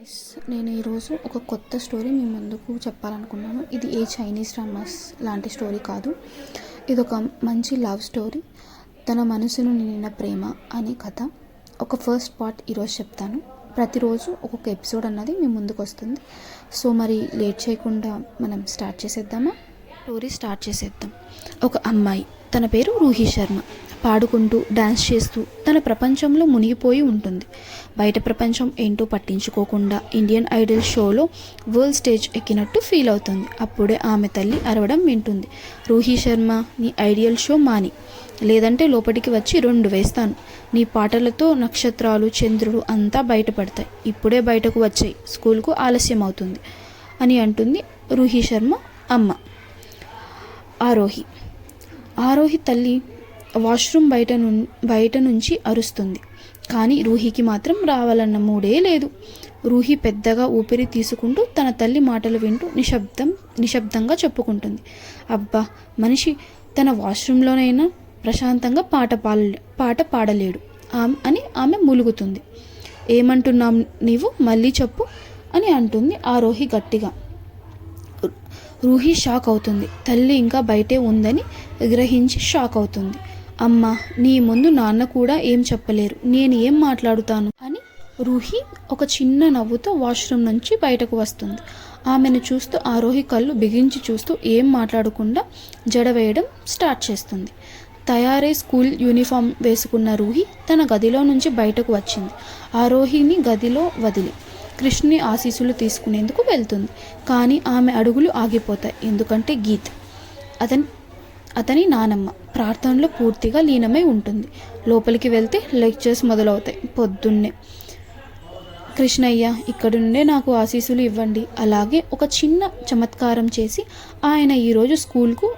Yes నేను ఈరోజు ఒక కొత్త స్టోరీ మీ ముందుకు చెప్పాలనుకున్నాను. ఇది ఏ చైనీస్ డ్రామాస్ లాంటి స్టోరీ కాదు. ఇది ఒక మంచి లవ్ స్టోరీ తన మనసును నిండిన ప్రేమ అనే కథ. ఒక ఫస్ట్ పార్ట్ ఈరోజు చెప్తాను. ప్రతిరోజు ఒక్కొక్క ఎపిసోడ్ అన్నది మీ ముందుకు వస్తుంది. సో మరి లేట్ చేయకుండా మనం స్టార్ట్ చేసేద్దామా? స్టోరీ స్టార్ట్ చేసేద్దాం. ఒక అమ్మాయి తన పేరు రూహి శర్మ. పాడుకుంటూ డ్యాన్స్ చేస్తూ తన ప్రపంచంలో మునిగిపోయి ఉంటుంది. బయట ప్రపంచం ఏంటో పట్టించుకోకుండా ఇండియన్ ఐడల్ షోలో వరల్డ్ స్టేజ్ ఎక్కినట్టు ఫీల్ అవుతుంది. అప్పుడే ఆమె తల్లి అరవడం వింటుంది. రూహి శర్మ నీ ఐడియల్ షో మాని. లేదంటే లోపలికి వచ్చి రెండు వేస్తాను. నీ పాటలతో నక్షత్రాలు చంద్రుడు అంతా బయటపడతాయి. ఇప్పుడే బయటకు వచ్చాయి. స్కూల్కు ఆలస్యం అవుతుంది అని అంటుంది రూహి శర్మ అమ్మ. ఆరోహి ఆరోహి తల్లి వాష్రూమ్ బయట ను బయట నుంచి అరుస్తుంది. కానీ రూహికి మాత్రం రావాలన్న మూడే లేదు. రూహి పెద్దగా ఊపిరి తీసుకుంటూ తన తల్లి మాటలు వింటూ నిశ్శబ్దం నిశ్శబ్దంగా చెప్పుకుంటుంది. అబ్బా మనిషి తన వాష్రూమ్లోనైనా ప్రశాంతంగా పాట పాడలే పాట పాడలేడు. ఆమె అని ఆమె మూలుగుతుంది. ఏమంటున్నాం నీవు? మళ్ళీ చెప్పు అని అంటుంది ఆ రోహి గట్టిగా. రూహి షాక్ అవుతుంది. తల్లి ఇంకా బయటే ఉందని గ్రహించి షాక్ అవుతుంది. అమ్మ నీ ముందు నాన్న కూడా ఏం చెప్పలేరు. నేను ఏం మాట్లాడుతాను? అని రూహి ఒక చిన్న నవ్వుతో వాష్రూమ్ నుంచి బయటకు వస్తుంది. ఆమెను చూస్తూ ఆరోహి కళ్ళు బిగించి చూస్తూ ఏం మాట్లాడకుండా జడ వేయడం స్టార్ట్ చేస్తుంది. తయారై స్కూల్ యూనిఫామ్ వేసుకున్న రూహి తన గదిలో నుంచి బయటకు వచ్చింది. ఆరోహిని గదిలో వదిలి కృష్ణుని ఆశీస్సులు తీసుకునేందుకు వెళ్తుంది. కానీ ఆమె అడుగులు ఆగిపోతాయి. ఎందుకంటే గీత్ అతని అతని నానమ్మ. ప్రార్థనలో పూర్తిగా లీనమై ఉంటుంది. లోపలికి వెళ్తే లెక్చర్స్ మొదలవుతాయి. పొద్దున్నే. కృష్ణయ్య ఇక్కడుండే నాకు ఆశీస్సులు ఇవ్వండి. అలాగే ఒక చిన్న చమత్కారం చేసి ఆయన ఈరోజు స్కూల్కు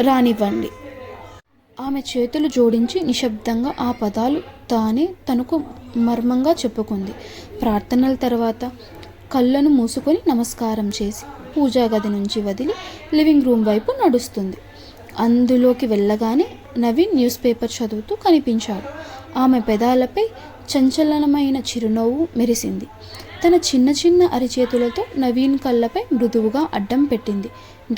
రానివ్వండి. ఆమె చేతులు జోడించి నిశ్శబ్దంగా ఆ పదాలు తానే తనకు మర్మంగా చెప్పుకుంది. ప్రార్థనల తర్వాత కళ్ళను మూసుకొని నమస్కారం చేసి పూజా గది నుంచి వదిలి లివింగ్ రూమ్ వైపు నడుస్తుంది. అందులోకి వెళ్ళగానే నవీన్ న్యూస్ పేపర్ చదువుతూ కనిపించాడు. ఆమె పెదాలపై చంచలనమైన చిరునవ్వు మెరిసింది. తన చిన్న చిన్న అరిచేతులతో నవీన్ కళ్ళపై మృదువుగా అడ్డం పెట్టింది.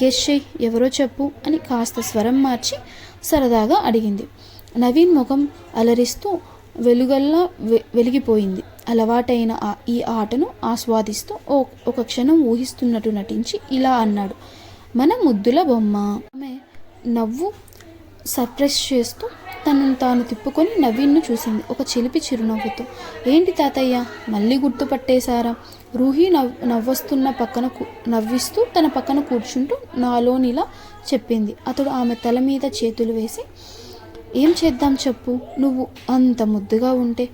గెస్ ఎవరో చెప్పు అని కాస్త స్వరం మార్చి సరదాగా అడిగింది. నవీన్ ముఖం అలరిస్తూ వెలుగల్లా వె- వెలిగిపోయింది. అలవాటైన ఈ ఆటను ఆస్వాదిస్తూ ఓ ఒక క్షణం ఊహిస్తున్నట్టు నటించి ఇలా అన్నాడు. మన ముద్దుల బొమ్మ ఆమె నవ్వు సర్ప్రైజ్ చేస్తూ తనను తాను తిప్పుకొని నవీన్ను చూసింది. ఒక చిలిపి చిరునవ్వుతో ఏంటి తాతయ్య మళ్ళీ గుర్తుపట్టేశారా రూహి నవ్ నవ్వొస్తున్న పక్కన నవ్విస్తూ తన పక్కన కూర్చుంటూ నాలోనిలా చెప్పింది. అతడు ఆమె తల మీద చేతులు వేసి ఏం చేద్దాం చెప్పు నువ్వు అంత ముద్దుగా ఉంటే.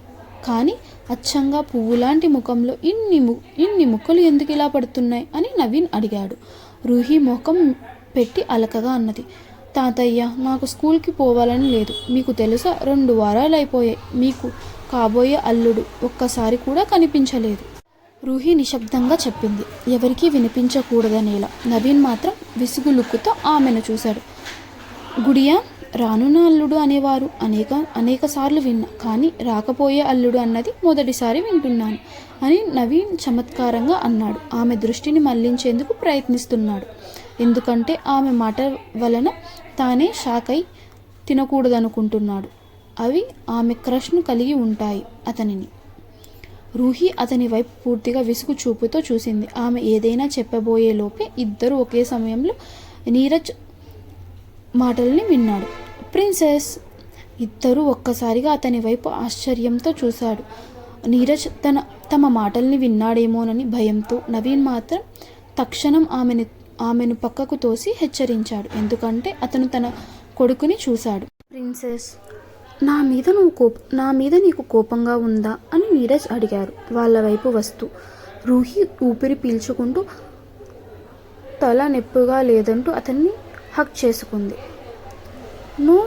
కానీ అచ్చంగా పువ్వులాంటి ముఖంలో ఇన్ని ము ఇన్ని ముక్కలు ఎందుకు ఇలా పడుతున్నాయి? అని నవీన్ అడిగాడు. రూహి ముఖం పెట్టి అలకగా అన్నది తాతయ్య నాకు స్కూల్కి పోవాలని లేదు. మీకు తెలుసా రెండు వారాలు అయిపోయాయి మీకు కాబోయే అల్లుడు ఒక్కసారి కూడా కనిపించలేదు. రూహి నిశ్శబ్దంగా చెప్పింది. ఎవరికీ వినిపించకూడదనేలా నవీన్ మాత్రం విసుగు లుక్కుతో ఆమెను చూశాడు. గుడియా? రానున్న అల్లుడు అనేవారు. అనేక అనేక సార్లు విన్నా. కానీ రాకపోయే అల్లుడు అన్నది మొదటిసారి వింటున్నాను అని నవీన్ చమత్కారంగా అన్నాడు. ఆమె దృష్టిని మళ్ళించేందుకు ప్రయత్నిస్తున్నాడు. ఎందుకంటే ఆమె మాట వలన తానే షాక్ అయి తినకూడదనుకుంటున్నాడు. అవి ఆమె క్రష్ను కలిగి ఉంటాయి అతనిని. రూహి అతని వైపు పూర్తిగా విసుగు చూపుతో చూసింది. ఆమె ఏదైనా చెప్పబోయే లోపే ఇద్దరు ఒకే సమయంలో నీరజ్ మాటల్ని విన్నాడు. ప్రిన్సెస్! ఇద్దరూ ఒక్కసారిగా అతని వైపు ఆశ్చర్యంతో చూశాడు నీరజ్ తన తమ మాటల్ని విన్నాడేమోనని భయంతో నవీన్ మాత్రం తక్షణం ఆమెని ఆమెను పక్కకు తోసి హెచ్చరించాడు. ఎందుకంటే అతను తన కొడుకుని చూశాడు. ప్రిన్సెస్ నా మీద నువ్వు కోప నా మీద నీకు కోపంగా ఉందా అని నీరజ్ అడిగారు. వాళ్ళ వైపు వస్తూ రూహి ఊపిరి పీల్చుకుంటూ తల నొప్పిగా లేదంటూ అతన్ని హక్ చేసుకుంది. నో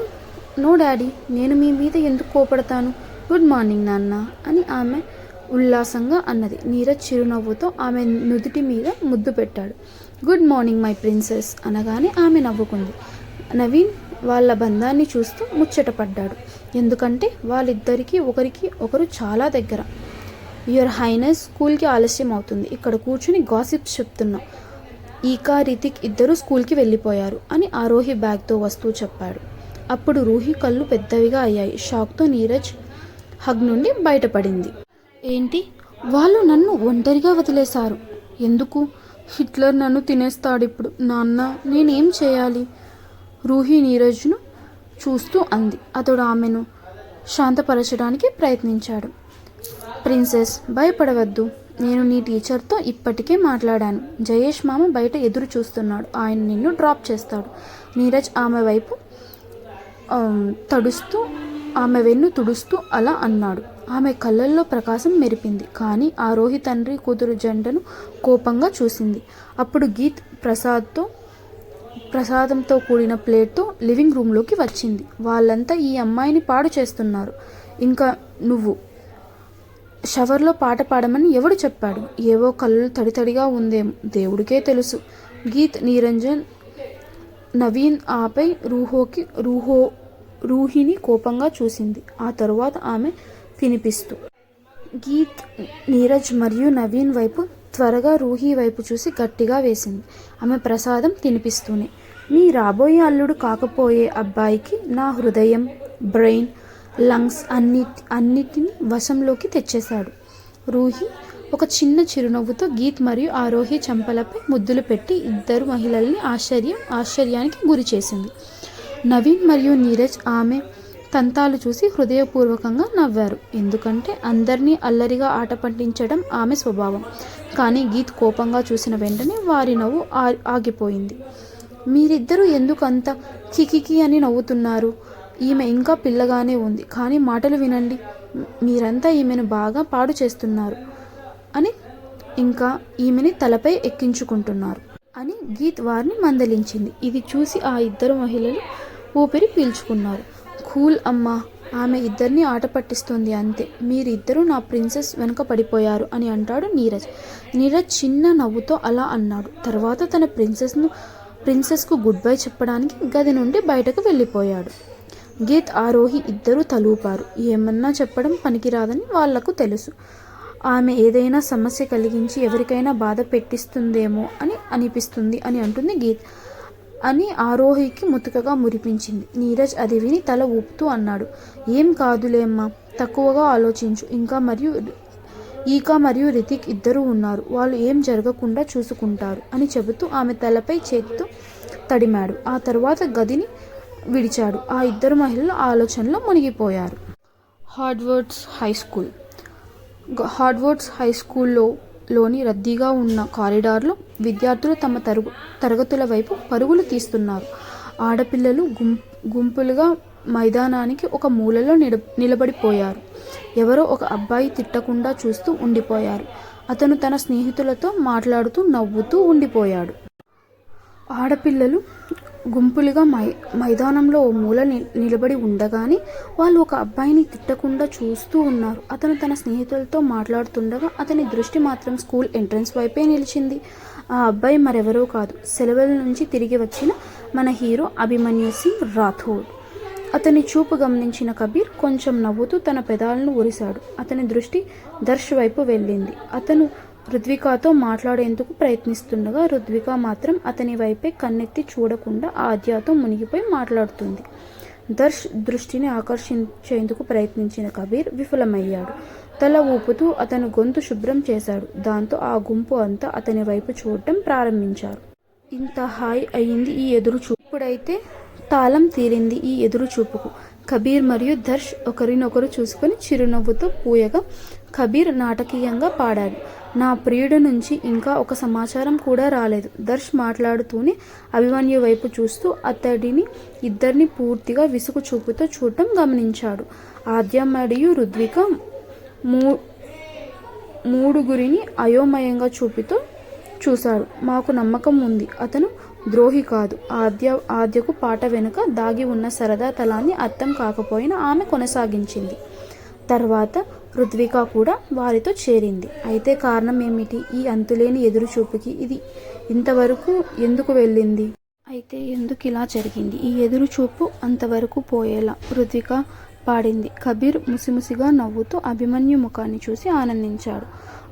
నో డాడీ నేను మీ మీద ఎందుకు కోపడతాను? గుడ్ మార్నింగ్ నాన్న అని ఆమె ఉల్లాసంగా అన్నది. నీరజ్ చిరునవ్వుతో ఆమె నుదుటి మీద ముద్దు పెట్టాడు. గుడ్ మార్నింగ్ మై ప్రిన్సెస్ అనగానే ఆమె నవ్వుకుంది. నవీన్ వాళ్ళ బంధాన్ని చూస్తూ ముచ్చటపడ్డాడు ఎందుకంటే వాళ్ళిద్దరికీ ఒకరికి ఒకరు చాలా దగ్గర. యువర్ హైనెస్ స్కూల్కి ఆలస్యం అవుతుంది. ఇక్కడ కూర్చుని గాసిప్స్ చెప్తున్నా. ఈకా రితిక్ ఇద్దరు స్కూల్కి వెళ్ళిపోయారు అని ఆరోహి బ్యాగ్తో వస్తూ చెప్పాడు. అప్పుడు రూహి కళ్ళు పెద్దవిగా అయ్యాయి. షాక్తో నీరజ్ హగ్ నుండి బయటపడింది. ఏంటి? వాళ్ళు నన్ను ఒంటరిగా వదిలేశారు. ఎందుకు? హిట్లర్ నన్ను తినేస్తాడు ఇప్పుడు నాన్న నేనేం చేయాలి? రూహి నీరజ్ను చూస్తూ అంది. అతడు ఆమెను శాంతపరచడానికి ప్రయత్నించాడు. ప్రిన్సెస్ భయపడవద్దు. నేను నీ టీచర్తో ఇప్పటికే మాట్లాడాను. జయేష్ మామ బయట ఎదురు చూస్తున్నాడు. ఆయన నిన్ను డ్రాప్ చేస్తాడు. నీరజ్ ఆమె వైపు తడుస్తూ ఆమె వెన్ను తుడుస్తూ అలా అన్నాడు. ఆమె కళ్ళల్లో ప్రకాశం మెరిపింది. కానీ ఆ రోహి తండ్రి కూతురు జంటను కోపంగా చూసింది. అప్పుడు గీత్ ప్రసాద్తో ప్రసాదంతో కూడిన ప్లేట్తో లివింగ్ రూమ్లోకి వచ్చింది. వాళ్ళంతా ఈ అమ్మాయిని పాడు చేస్తున్నారు. ఇంకా నువ్వు షవర్లో పాట పాడమని ఎవడు చెప్పాడు? ఏవో కళ్ళు తడితడిగా ఉందేమో. దేవుడికే తెలుసు. గీత్ నిరంజన్ నవీన్ ఆపై రూహోకి రూహో రూహిని కోపంగా చూసింది. ఆ తరువాత ఆమె తినిపిస్తూ గీత్ నీరజ్ మరియు నవీన్ వైపు త్వరగా రూహి వైపు చూసి గట్టిగా వేసింది. ఆమె ప్రసాదం తినిపిస్తూనే మీ రాబోయే అల్లుడు కాకపోయే అబ్బాయికి నా హృదయం బ్రెయిన్ లంగ్స్ అన్నిటి అన్నిటిని వశంలోకి తెచ్చేశాడు రూహి ఒక చిన్న చిరునవ్వుతో గీత్ మరియు ఆరోహి చంపలపై ముద్దులు పెట్టి ఇద్దరు మహిళల్ని ఆశ్చర్యం ఆశ్చర్యానికి గురి చేసింది. నవీన్ మరియు నీరజ్ ఆమె తంతాలు చూసి హృదయపూర్వకంగా నవ్వారు. ఎందుకంటే అందరినీ అల్లరిగా ఆట పట్టించడం ఆమె స్వభావం. కానీ గీత్ కోపంగా చూసిన వెంటనే వారి నవ్వు ఆగిపోయింది. మీరిద్దరూ ఎందుకు అంత కికికి అని నవ్వుతున్నారు? ఈమె ఇంకా పిల్లగానే ఉంది. కానీ మాటలు వినండి. మీరంతా ఈమెను బాగా పాడు చేస్తున్నారు అని ఇంకా ఈమెని తలపై ఎక్కించుకుంటున్నారు అని గీత్ వారిని మందలించింది. ఇది చూసి ఆ ఇద్దరు మహిళలు ఊపిరి పీల్చుకున్నారు. కూల్ అమ్మా ఆమె ఇద్దరిని ఆట పట్టిస్తుంది అంతే. మీరిద్దరూ నా ప్రిన్సెస్ వెనుక పడిపోయారు అని అంటాడు నీరజ్. నీరజ్ చిన్న నవ్వుతో అలా అన్నాడు. తర్వాత తన ప్రిన్సెస్ను ప్రిన్సెస్కు గుడ్ బై చెప్పడానికి గది నుండి బయటకు వెళ్ళిపోయాడు. గీత్ ఆరోహి ఇద్దరూ తలూపారు. ఏమన్నా చెప్పడం పనికిరాదని వాళ్ళకు తెలుసు. ఆమె ఏదైనా సమస్య కలిగించి ఎవరికైనా బాధ పెట్టిస్తుందేమో అని అనిపిస్తుంది అని అంటుంది గీత్. అని ఆరోహికి ముతుకగా మురిపించింది. నీరజ్ అది విని తల ఊపుతూ అన్నాడు. ఏం కాదులేమ్మా తక్కువగా ఆలోచించు. ఇంకా మరియు ఈకా మరియు రితిక్ ఇద్దరూ ఉన్నారు. వాళ్ళు ఏం జరగకుండా చూసుకుంటారు అని చెబుతూ ఆమె తలపై చేతితో తడిమాడు. ఆ తర్వాత గదిని విడిచాడు. ఆ ఇద్దరు మహిళలు ఆలోచనలో మునిగిపోయారు. Hogwarts high school. Hogwarts high స్కూల్లో లోని రద్దీగా ఉన్న కారిడార్లో విద్యార్థులు తమ తరుగు తరగతుల వైపు పరుగులు తీస్తున్నారు. ఆడపిల్లలు గుం గుంపులుగా మైదానానికి ఒక మూలలో నిడ నిలబడిపోయారు. ఎవరో ఒక అబ్బాయి తిట్టకుండా చూస్తూ ఉండిపోయారు. అతను తన స్నేహితులతో మాట్లాడుతూ నవ్వుతూ ఉండిపోయాడు. ఆడపిల్లలు గుంపులుగా మై మైదానంలో ఓ మూల ని- నిలబడి ఉండగానే వాళ్ళు ఒక అబ్బాయిని తిట్టకుండా చూస్తూ ఉన్నారు. అతను తన స్నేహితులతో మాట్లాడుతుండగా అతని దృష్టి మాత్రం స్కూల్ ఎంట్రన్స్ వైపే నిలిచింది. ఆ అబ్బాయి మరెవరో కాదు. సెలవుల నుంచి తిరిగి వచ్చిన మన హీరో అభిమన్యు సింగ్ రాథోడ్. అతని చూపు గమనించిన కబీర్ కొంచెం నవ్వుతూ తన పెదాలను ఉరిశాడు అతని దృష్టి దర్శ్ వైపు వెళ్ళింది. అతను రుద్వికాతో మాట్లాడేందుకు ప్రయత్నిస్తుండగా రుద్విక మాత్రం అతని వైపే కన్నెత్తి చూడకుండా ఆద్యాతో మునిగిపోయి మాట్లాడుతుంది. దర్శ్ దృష్టిని ఆకర్షించేందుకు ప్రయత్నించిన కబీర్ విఫలమయ్యాడు. తల ఊపుతూ అతను గొంతు శుభ్రం చేశాడు. దాంతో ఆ గుంపు అంతా అతని వైపు చూడటం ప్రారంభించారు. ఇంత హాయ్ అయింది ఈ ఎదురు చూపు ఇప్పుడైతే తాళం తీరింది ఈ ఎదురు చూపుకు. కబీర్ మరియు దర్శ్ ఒకరినొకరు చూసుకొని చిరునవ్వుతో పూయగా కబీర్ నాటకీయంగా పాడాడు. నా ప్రియుడు నుంచి ఇంకా ఒక సమాచారం కూడా రాలేదు. దర్శ్ మాట్లాడుతూనే అభిమన్యు వైపు చూస్తూ అతడిని ఇద్దరిని పూర్తిగా విసుగు చూపుతో చూడటం గమనించాడు. ఆద్య మరియు రుద్విక మూ మూడుగురిని అయోమయంగా చూపితో చూశాడు. మాకు నమ్మకం ఉంది. అతను ద్రోహి కాదు. ఆద్య ఆద్యకు పాట వెనుక దాగి ఉన్న సరదా తలాన్ని అర్థం కాకపోయినా ఆమె కొనసాగించింది. తర్వాత రుద్విక కూడా వారితో చేరింది. అయితే కారణం ఏమిటి? ఈ అంతులేని ఎదురు చూపుకి ఇది ఇంతవరకు ఎందుకు వెళ్ళింది? అయితే ఎందుకు ఇలా జరిగింది? ఈ ఎదురు చూపు అంతవరకు పోయేలా? రుద్విక పాడింది. కబీర్ ముసిముసిగా నవ్వుతూ అభిమన్యు ముఖాన్ని చూసి ఆనందించాడు.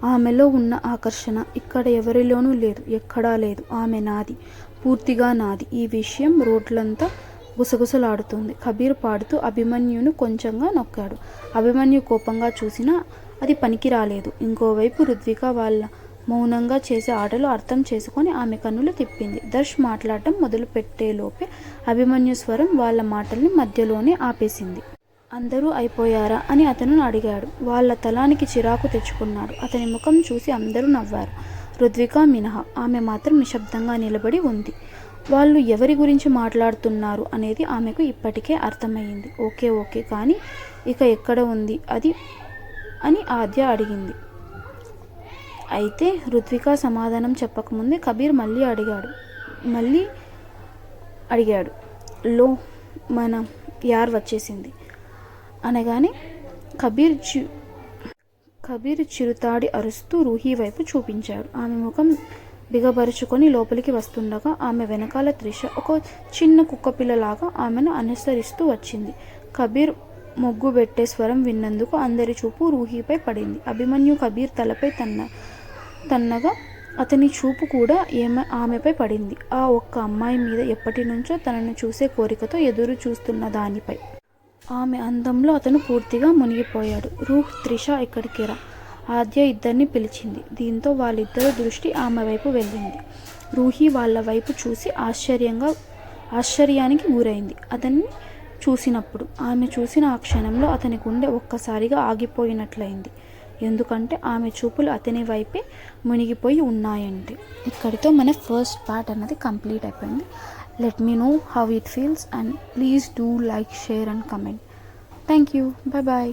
ఆమెలో ఉన్న ఆకర్షణ ఇక్కడ ఎవరిలోనూ లేదు ఎక్కడా లేదు. ఆమె నాది పూర్తిగా నాది. ఈ విషయం రోడ్లంతా గుసగుసలాడుతుంది. కబీర్ పాడుతూ అభిమన్యును కొంచెంగా నొక్కాడు. అభిమన్యు కోపంగా చూసినా అది పనికి రాలేదు ఇంకోవైపు రుద్విక వాళ్ళ మౌనంగా చేసే ఆటలు అర్థం చేసుకొని ఆమె కన్నులు తిప్పింది. దర్శ్ మాట్లాడటం మొదలుపెట్టేలోపే అభిమన్యు స్వరం వాళ్ళ మాటల్ని మధ్యలోనే ఆపేసింది. అందరూ అయిపోయారా అని అతను అడిగాడు. వాళ్ళ తలానికి చిరాకు తెచ్చుకున్నాడు. అతని ముఖం చూసి అందరూ నవ్వారు. రుద్విక మినహా. ఆమె మాత్రం నిశ్శబ్దంగా నిలబడి ఉంది. వాళ్ళు ఎవరి గురించి మాట్లాడుతున్నారు అనేది ఆమెకు ఇప్పటికే అర్థమయ్యింది. ఓకే ఓకే కానీ ఇక ఎక్కడ ఉంది? అది అని ఆద్య అడిగింది. అయితే రుత్విక సమాధానం చెప్పకముందే కబీర్ మళ్ళీ అడిగాడు. మళ్ళీ అడిగాడు. లో మన యార్ వచ్చేసింది. అనగానే కబీర్ చి కబీర్ చిరుతాడి అరుస్తూ రూహీ వైపు చూపించాడు. ఆమె ముఖం బిగబరుచుకొని లోపలికి వస్తుండగా ఆమె వెనకాల త్రిష ఒక చిన్న కుక్కపిల్లలాగా ఆమెను అనుసరిస్తూ వచ్చింది. కబీర్ మొగ్గు పెట్టే స్వరం విన్నందుకు అందరి చూపు రూహీపై పడింది. అభిమన్యు కబీర్ తలపై తన్న తన్నగా అతని చూపు కూడా ఏమ ఆమెపై పడింది. ఆ ఒక్క అమ్మాయి మీద ఎప్పటి నుంచో తనను చూసే కోరికతో ఎదురు చూస్తున్న దానిపై. ఆమె అందంలో అతను పూర్తిగా మునిగిపోయాడు. రూహ్ త్రిష ఇక్కడికి రా. ఆద్య ఇద్దరిని పిలిచింది. దీంతో వాళ్ళిద్దరి దృష్టి ఆమె వైపు వెళ్ళింది. రూహి వాళ్ళ వైపు చూసి ఆశ్చర్యంగా ఆశ్చర్యానికి గురైంది. అతన్ని చూసినప్పుడు ఆమె చూసిన ఆ క్షణంలో అతని గుండె ఒక్కసారిగా ఆగిపోయినట్లయింది. ఎందుకంటే ఆమె చూపులు అతని వైపే మునిగిపోయి ఉన్నాయంటే. ఇక్కడితో మన ఫస్ట్ పార్ట్ అన్నది కంప్లీట్ అయిపోయింది. Let me know how it feels and please do like share and comment thank you bye bye